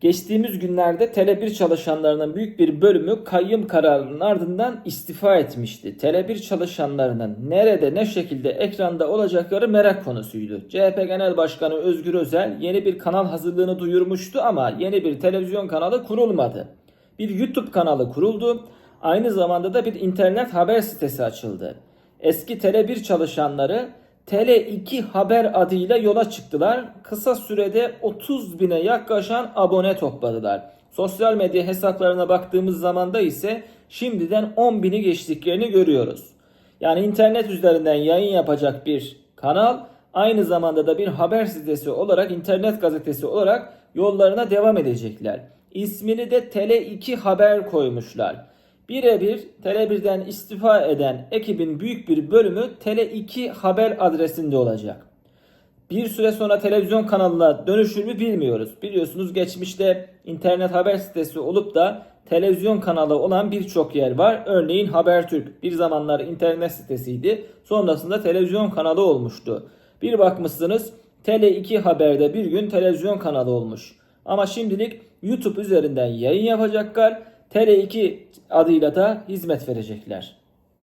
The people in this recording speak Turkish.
Geçtiğimiz günlerde Tele1 çalışanlarının büyük bir bölümü kayyım kararının ardından istifa etmişti. Tele1 çalışanlarının nerede ne şekilde ekranda olacakları merak konusuydu. CHP Genel Başkanı Özgür Özel yeni bir kanal hazırlığını duyurmuştu ama yeni bir televizyon kanalı kurulmadı. Bir YouTube kanalı kuruldu. Aynı zamanda da bir internet haber sitesi açıldı. Eski Tele1 çalışanları Tele2 Haber adıyla yola çıktılar. Kısa sürede 30 bine yaklaşan abone topladılar. Sosyal medya hesaplarına baktığımız zamanda ise şimdiden 10 bini geçtiklerini görüyoruz. Yani internet üzerinden yayın yapacak bir kanal aynı zamanda da bir haber sitesi olarak internet gazetesi olarak yollarına devam edecekler. İsmini de Tele2 Haber koymuşlar. Birebir Tele1'den istifa eden ekibin büyük bir bölümü Tele2 Haber adresinde olacak. Bir süre sonra televizyon kanalına dönüşür mü bilmiyoruz. Biliyorsunuz geçmişte internet haber sitesi olup da televizyon kanalı olan birçok yer var. Örneğin Habertürk bir zamanlar internet sitesiydi. Sonrasında televizyon kanalı olmuştu. Bir bakmışsınız Tele2 Haber'de bir gün televizyon kanalı olmuş. Ama şimdilik YouTube üzerinden yayın yapacaklar. Tele2 adıyla da hizmet verecekler.